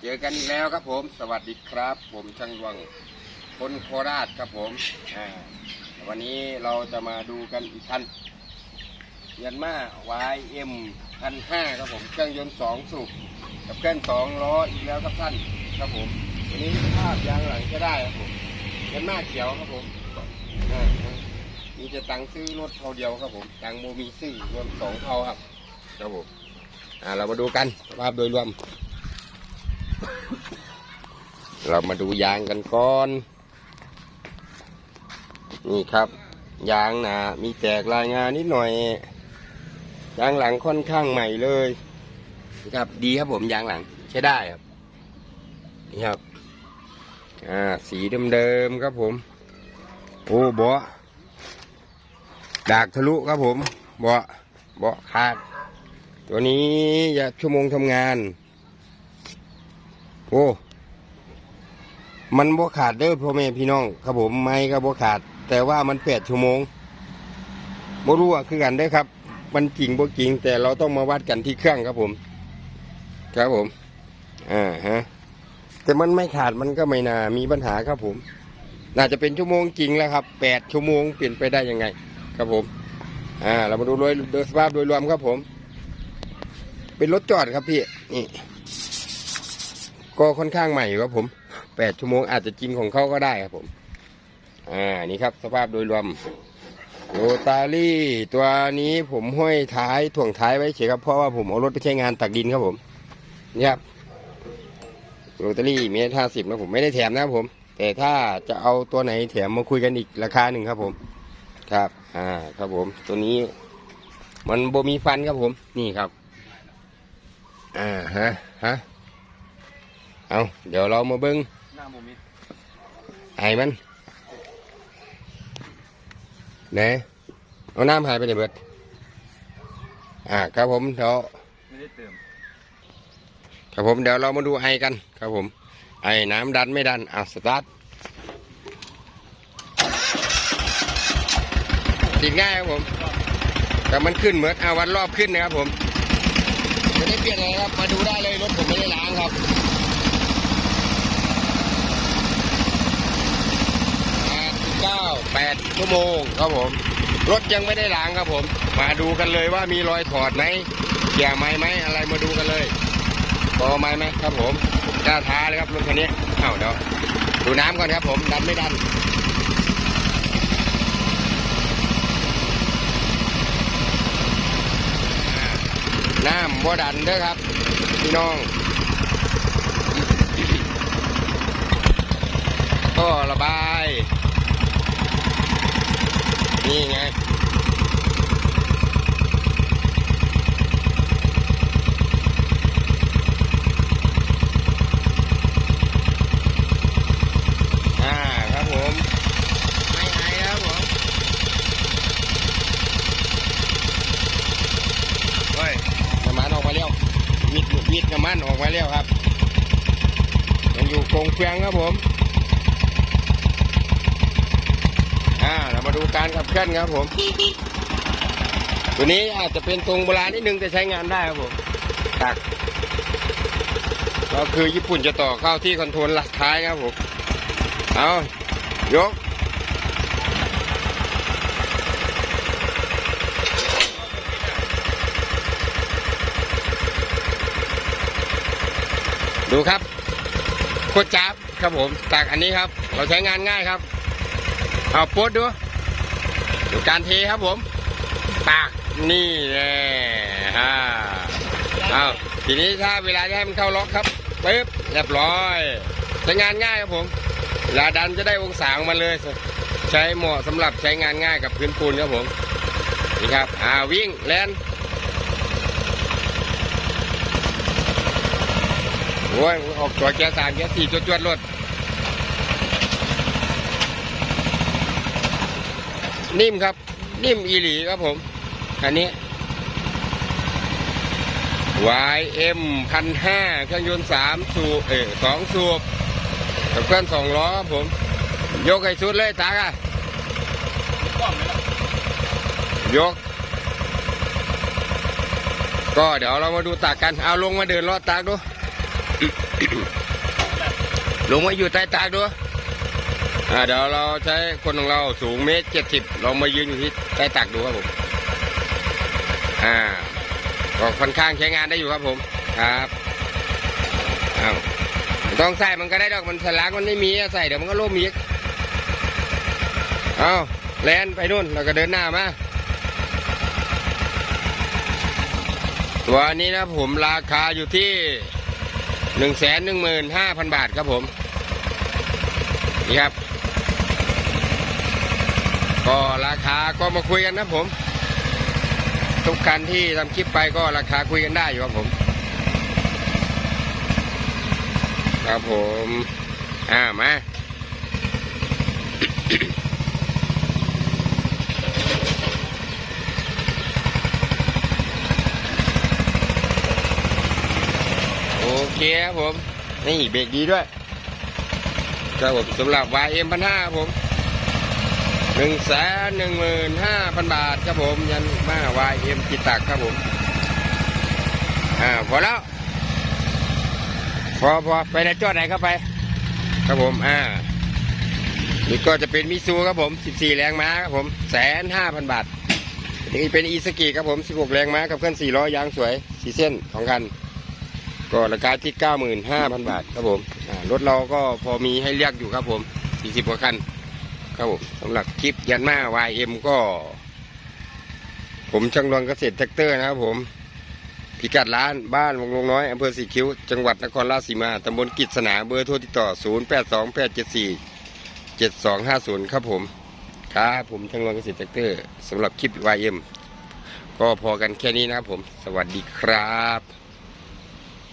เจอกันอีกแล้วครับผม สวัสดีครับ ผมช่างดวงคนโคราชครับผมวันนี้เราจะมาดูกันอีกคันยันมา YM พันห้าครับผมเครื่องยนต์สองสูบกับเครื่องสองล้ออีกแล้วครับท่านครับผมวันนี้ภาพยางหลังก็ได้ครับผมยันมาเขียวครับผมอ่ามีจะตังค์ซื้อรถเท่าเดียวครับผมตังค์โมมีซื้อรวมสองเท่าครับครับผมอ่าเรามาดูกันภาพโดยรวม เรามาดูยางกันก่อน นี่ครับ ยางหนามีแตกรายงานนิดหน่อย ยางหลังค่อนข้างใหม่เลยนะครับดีครับผมยางหลังใช้ได้ครับนี่ครับ อ่า สีเดิมๆครับผม โอ้เบาะดากทะลุครับผมเบาะเบาะขาด ตัวนี้อย่าชั่วโมงทำงาน โอ้ มันบ่ขาดเด้อพ่อแม่พี่น้องครับผมไม่ก็บ่ขาด แต่ว่ามันแปดชั่วโมงบ่รู้อะคือกันได้อครับ มันจริงบ่จริงแต่เราต้องมาวัดกันที่เครื่องครับผม ครับผมอ่าฮะแต่มันไม่ขาดมันก็ไม่น่ามีปัญหาครับผม น่าจะเป็นชั่วโมงจริงแล้วครับแปดชั่วโมงเปลี่ยนไปได้ยังไง ครับผม อ่า เรามาดูโดยสภาพโดยรวมครับผม เป็นรถจอดครับพี่นี่ ก็ค่อนข้างใหม่อยู่ครับผมแปดชั่วโมงอาจจะจริงของเขาก็ได้ครับผม อ่านี่ครับสภาพโดยรวมโรตารี่ตัวนี้ผมห้อยท้ายถ่วงท้ายไว้เฉยครับเพราะว่าผมเอารถไปใช้งานตักดินครับผมนี่ครับโรตารี่เมตรห้าสิบนะผมไม่ได้แถมนะครับผม แต่ถ้าจะเอาตัวไหนแถมมาคุยกันอีกราคาหนึ่งครับผม ครับ อ่า ครับผม ตัวนี้ มันโบมีฟันครับผม นี่ครับ อ่าฮะฮะ เอาเดี๋ยวเรามาเบิ้งหน้าโมมิไอ้มันไหนเอาน้ำหายไปไหนเบิดอ่าครับผมเดี๋ยวไม่ได้เติมครับผมเดี๋ยวเรามาดูไอกันครับผม ไอน้ำดันไม่ดันอะสตาร์ทติดง่ายครับผมแต่มันขึ้นเหมือนอาวันรอบขึ้นนะครับผมไม่ได้เปลี่ยนอะไรครับมาดูได้เลยรถผมไม่ได้ล้างครับ 8ชั่วโมงครับผมรถยังไม่ได้ล้างครับผม มาดูกันเลยว่ามีรอยถอดไหมเกี่ยไม้ไหมอะไรมาดูกันเลยต่อไม้ไหมครับผมกล้าท้าเลยครับรถคันนี้เอ้าเดี๋ยวดูน้ำก่อนครับผมดันไม่ดันน้ำบ่ดันเด้อครับ พี่น้อง ก็ระบาย นี่ไงอ่าครับผมไม่ไอครับผมเฮ้ยน้ำมันออกมาแล้ววิดวิดน้ำมันออกมาแล้วครับ ยังอยู่กรงเฟียงครับผม อ่าเรามาดูการขับเคลื่อนครับผม ตัวนี้อาจจะเป็นทรงโบราณนิดนึงแต่ใช้งานได้ครับผมตักก็คือญี่ปุ่นจะต่อเข้าที่คอนโทรลหลักท้ายครับผม เอายกดูครับโคตรจับครับผมจากอันนี้ครับ เราใช้งานง่ายครับ เอาโพดดูดูการเทครับผมปากนี่แน่ฮะเอาทีนี้ถ้าเวลาจะให้มันเข้าล็อกครับปึ๊บเรียบร้อยใช้งานง่ายครับผมเวลาดันจะได้องศาของมันเลย ใช้เหมาะสำหรับใช้งานง่ายกับพื้นปูนครับผมนี่ครับอ่าวิ่งแลนโอ้ยออกตัวแกสามแกสี่จวดจวดรถ นิ่มครับ นิ่มอีหลีครับผม อันนี้ YM พันห้าเครื่องยนต์สามสูบเออสองสูบกับเครื่องสองล้อครับผม ยกให้สุดเลยตากอะกล้องไหมล่ะยก ก็เดี๋ยวเรามาดูตากกัน เอาลงมาเดินรอดตากดู ลงมาอยู่ใต้ตากดู เดี๋ยวเราใช้คนของเราสูงเมตรเจ็ดสิบลองมายืนอยู่ที่ใต้ตากดูครับผม อ่าก็ค่อนข้างใช้งานได้อยู่ครับผม ครับอ้าวต้องใส่มันก็ได้ดอกมันสลักมันไม่มีใส่เดี๋ยวมันก็ล่มอีกเอาแลนไปนู่นแล้วก็เดินหน้ามาตัวนี้นะผมราคาอยู่ที่หนึ่งแสนหนึ่งหมื่นห้าพันบาทครับผมนี่ครับ ก็ราคาก็มาคุยกันนะผม ทุกคันที่ทำคลิปไปก็ราคาคุยกันได้อยู่ครับผม ครับผม อ่ามาโอเคครับผม นี่เบรกดีด้วยครับผมสำหรับ YM พันห้าผม หนึ่งแสนหนึ่งหมื่นห้าพันบาทครับผมยันมา YM กิตักครับผมอ่าพอแล้วพอพอไปไหนจอดไหนเข้าไป ครับผมอ่านี่ก็จะเป็นมิซูครับผม14แรงม้าครับผมแสนห้าพันบาทนี่เป็นอีสกิครับผม16แรงม้ากับเครื่อง4ล้อยางสวยสีเส้นของคัน ก็ราคาที่95,000บาทครับผมอ่ารถเราก็พอมีให้เรียกอยู่ครับผม40กว่าคัน ครับผมสำหรับคลิปยันมา YM ก็ ผมช่างรวงเกษตรแท็กเตอร์นะครับผมพิกัดร้านบ้านวงลงน้อยอำเภอสีคิ้ว จังหวัดนครราชสีมาตำบลกิจสนาเบอร์โทรติดต่อ 082874 7250 ครับผมครับผมช่างรวงเกษตรแท็กเตอร์สำหรับคลิป YM ก็พอกันแค่นี้นะครับผม สวัสดีครับ